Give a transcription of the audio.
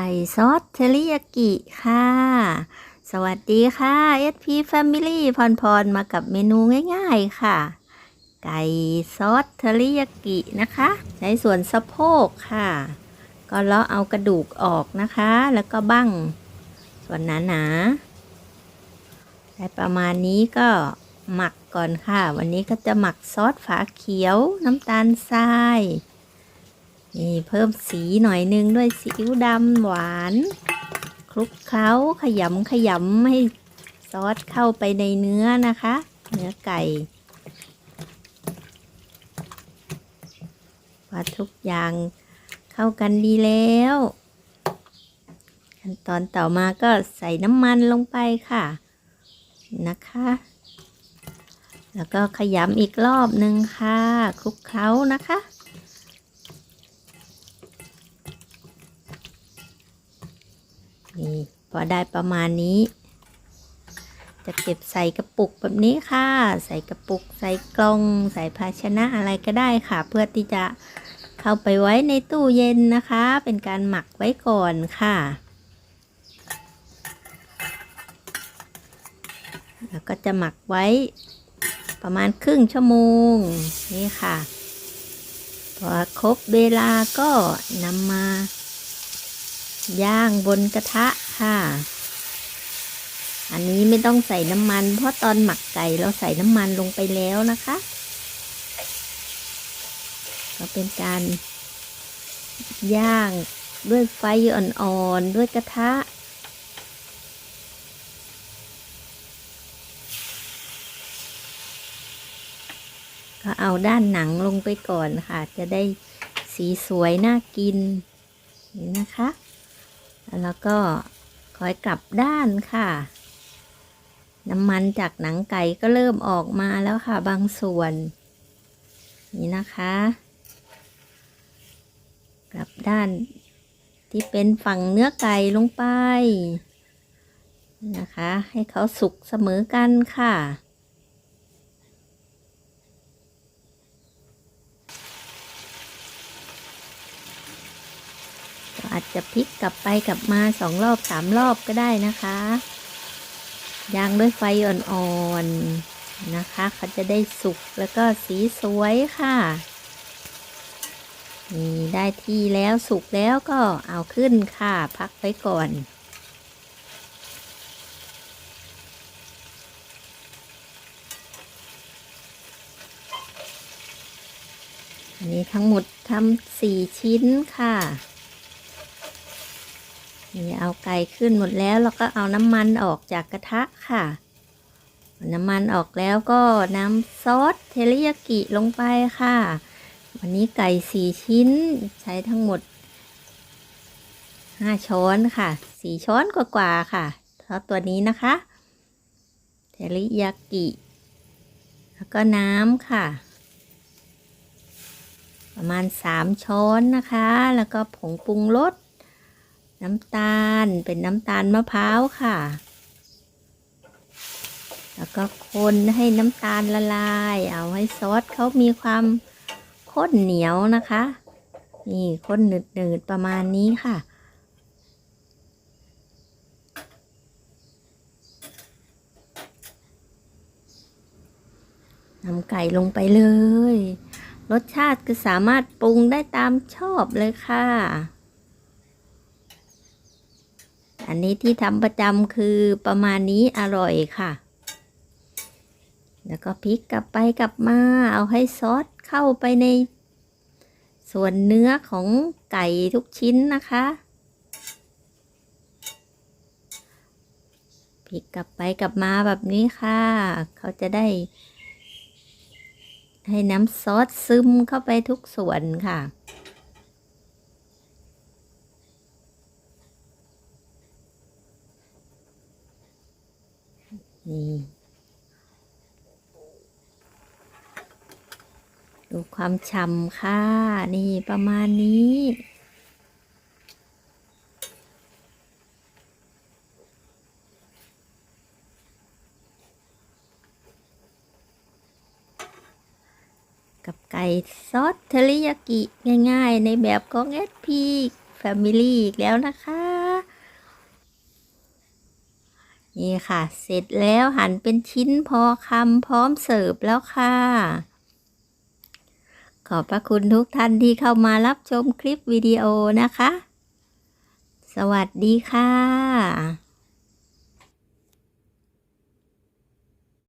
ไก่ซอสเทริยากิค่ะ สวัสดีค่ะ SP Family พรพรมากับเมนูง่ายๆค่ะ ไก่ซอสเทริยากินะคะ ใช้ส่วนสะโพกค่ะ ก็เลาะเอากระดูกออกนะคะ แล้วก็บั้งส่วนหนาๆได้ประมาณนี้ก็หมักก่อนค่ะ วันนี้ก็จะหมักซอสฝาเขียวน้ำตาลทราย นี่เพิ่มสีหน่อยนึงด้วยซีอิ๊วดำหวาน คลุกเคล้าขยำขยำให้ซอสเข้าไปในเนื้อนะคะ เนื้อไก่ว่าทุกอย่างเข้ากันดีแล้ว ขั้นตอนต่อมาก็ใส่น้ำมันลงไปค่ะนะคะ แล้วก็ขยำอีกรอบหนึ่งค่ะคลุกเคล้านะคะ นี่พอได้ประมาณนี้ จะเก็บใส่กระปุกแบบนี้ค่ะ ใส่กระปุก ใส่กล่อง ใส่ภาชนะอะไรก็ได้ค่ะ เพื่อที่จะเข้าไปไว้ในตู้เย็นนะคะ เป็นการหมักไว้ก่อนค่ะ แล้วก็จะหมักไว้ประมาณครึ่งชั่วโมงนี่ค่ะ พอครบเวลาก็นำมา ย่างบนกระทะค่ะ อันนี้ไม่ต้องใส่น้ำมัน เพราะตอนหมักไก่เราใส่น้ำมันลงไปแล้วนะคะก็เป็นการย่างด้วยไฟอ่อนๆ ด้วยกระทะ ก็เอาด้านหนังลงไปก่อนค่ะ จะได้สีสวยน่ากินนี่นะคะ แล้วก็คอยกลับด้านค่ะ น้ำมันจากหนังไก่ก็เริ่มออกมาแล้วค่ะบางส่วน นี่นะคะ กลับด้านที่เป็นฝั่งเนื้อไก่ลงไปนะคะ ให้เขาสุกเสมอกันค่ะ ก็อา จะพลิกกลับไปกลับมาสองรอบสามรอบก็ได้นะคะย่างด้วยไฟอ่อนๆนะคะ เขาจะได้สุกแล้วก็สีสวยค่ะนี่ได้ที่แล้วสุกแล้วก็เอาขึ้นค่ะ พักไว้ก่อนอันนี้ทั้งหมดทำสี่ชิ้นค่ะ นี่เอาไก่ขึ้นหมดแล้วแล้วก็เอาน้ำมันออกจากกระทะค่ะ น้ำมันออกแล้วก็น้ำซอสเทริยากิลงไปค่ะ วันนี้ไก่สี่ชิ้นใช้ทั้งหมดห้าช้อนค่ะสี่ช้อนกว่าๆค่ะเพราตัวนี้นะคะเทริยากิ แล้วก็น้ำค่ะ ประมาณสามช้อนนะคะ แล้วก็ผงปรุงรส น้ำตาลเป็นน้ำตาลมะพร้าวค่ะ แล้วก็คนให้น้ำตาลละลาย เอาให้ซอสเขามีความข้นเหนียวนะคะ นี่ข้นหนืดๆประมาณนี้ค่ะนำไก่ลงไปเลย รสชาติก็สามารถปรุงได้ตามชอบเลยค่ะ อันนี้ที่ทำประจำคือประมาณนี้อร่อยค่ะ แล้วก็พลิกกลับไปกลับมา เอาให้ซอสเข้าไปใน ส่วนเนื้อของไก่ทุกชิ้นนะคะพลิกกลับไปกลับมาแบบนี้ค่ะ เขาจะได้ ให้น้ำซอสซึมเข้าไปทุกส่วนค่ะ นี่ดูความฉ่ำค่ะ นี่ประมาณนี้ กับไก่ซอสเทริยากิ ง่ายๆ ในแบบของ SP Family อีกแล้วนะคะ นี่ค่ะ เสร็จแล้วหั่นเป็นชิ้นพอคำพร้อมเสิร์ฟแล้วค่ะ ขอบพระคุณทุกท่านที่เข้ามารับชมคลิปวิดีโอนะคะ สวัสดีค่ะ